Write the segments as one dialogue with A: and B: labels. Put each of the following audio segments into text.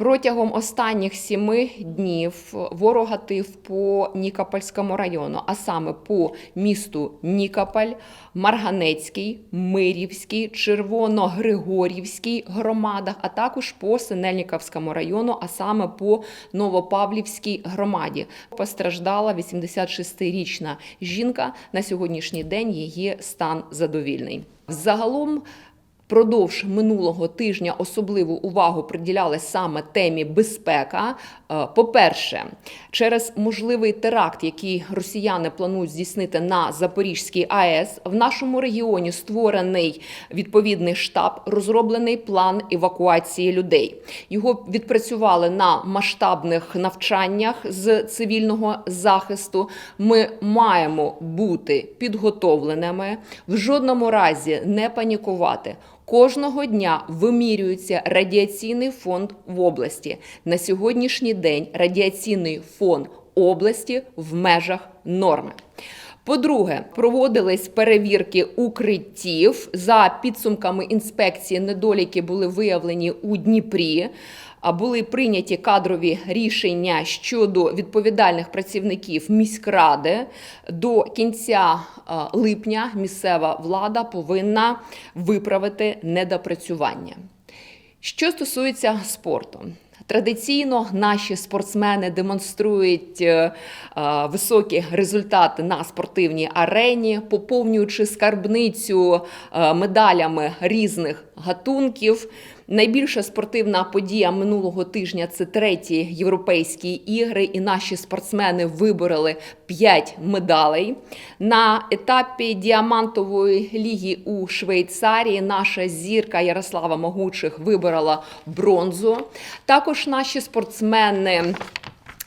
A: Протягом останніх сіми днів ворог гатив по Нікопольському району, а саме по місту Нікополь, Марганецький, Мирівський, Червоно-Григорівський громадах, а також по Синельниковському району, а саме по Новопавлівській громаді. Постраждала 86-річна жінка. На сьогоднішній день її стан задовільний. Загалом Продовж минулого тижня особливу увагу приділяли саме темі безпека. Е, По-перше, через можливий теракт, який росіяни планують здійснити на Запорізькій АЕС, в нашому регіоні створений відповідний штаб, розроблений план евакуації людей. Його відпрацювали на масштабних навчаннях з цивільного захисту. Ми маємо бути підготовленими, в жодному разі не панікувати. Кожного дня вимірюється радіаційний фонд в області. На сьогоднішній день радіаційний фон області в межах норми. По-друге, проводились перевірки укриттів. За підсумками інспекції недоліки були виявлені у Дніпрі. Були прийняті кадрові рішення щодо відповідальних працівників міськради. До кінця е, липня місцева влада повинна виправити недопрацювання. Що стосується спорту, традиційно наші спортсмени демонструють е, е, високі результати на спортивній арені, поповнюючи скарбницю медалями різних гатунків. Найбільша спортивна подія минулого тижня це треті європейські ігри, і наші спортсмени вибороли 5 медалей. На етапі діамантової ліги у Швейцарії наша зірка Ярослава Могучих виборола бронзу. Також наші спортсмени.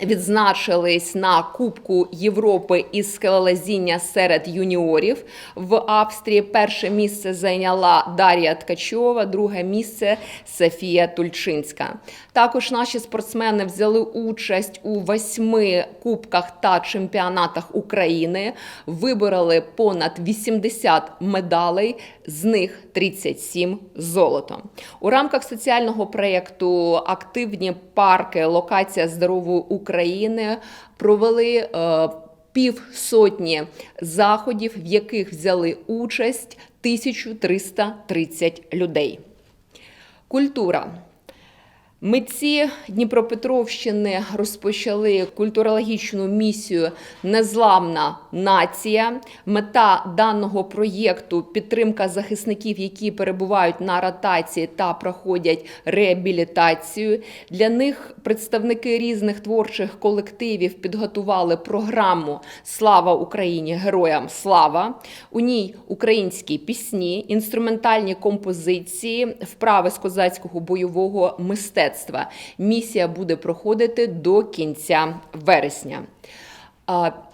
A: Відзначились на Кубку Європи із скелелазіння серед юніорів в Австрії. Перше місце зайняла Дар'я Ткачова, друге місце Софія Тульчинська. Також наші спортсмени взяли участь у восьми кубках та чемпіонатах України, вибороли понад 80 медалей, з них 37 золотом. У рамках соціального проєкту Активні парки Локація здорової України провели е, півсотні заходів, в яких взяли участь 1330 людей. Культура. Митці Дніпропетровщини розпочали культурологічну місію Незламна нація. Мета даного проєкту підтримка захисників, які перебувають на ротації та проходять реабілітацію. Для них представники різних творчих колективів підготували програму Слава Україні! Героям слава! У ній українські пісні, інструментальні композиції, вправи з козацького бойового мистецтва. Місія буде проходити до кінця вересня.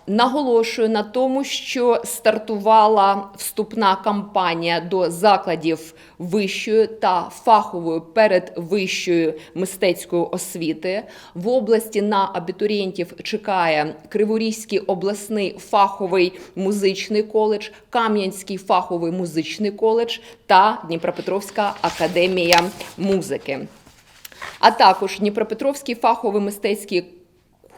A: Наголошую на тому, що стартувала вступна кампанія до закладів вищої та фахової передвищої мистецької освіти. В області на абітурієнтів чекає Криворізький обласний фаховий музичний коледж, Кам'янський фаховий музичний коледж та Дніпропетровська академія музики а також Дніпропетровський фаховий мистецький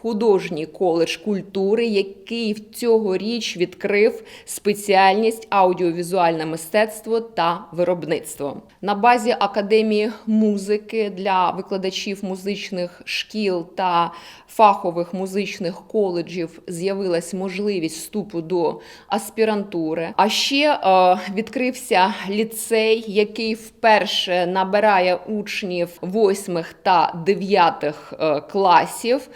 A: художній коледж культури, який цьогоріч відкрив спеціальність аудіовізуальне мистецтво та виробництво. На базі академії музики для викладачів музичних шкіл та фахових музичних коледжів з'явилась можливість вступу до аспірантури. А ще е, відкрився ліцей, який вперше набирає учнів восьмих та дев'ятих е, класів.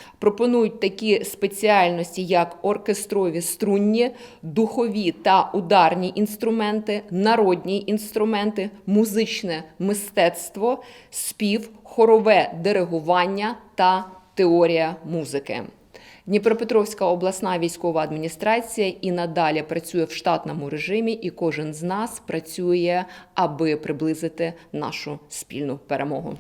A: Пропонують такі спеціальності, як оркестрові струнні, духові та ударні інструменти, народні інструменти, музичне мистецтво, спів, хорове диригування та теорія музики. Дніпропетровська обласна військова адміністрація і надалі працює в штатному режимі, і кожен з нас працює, аби приблизити нашу спільну перемогу.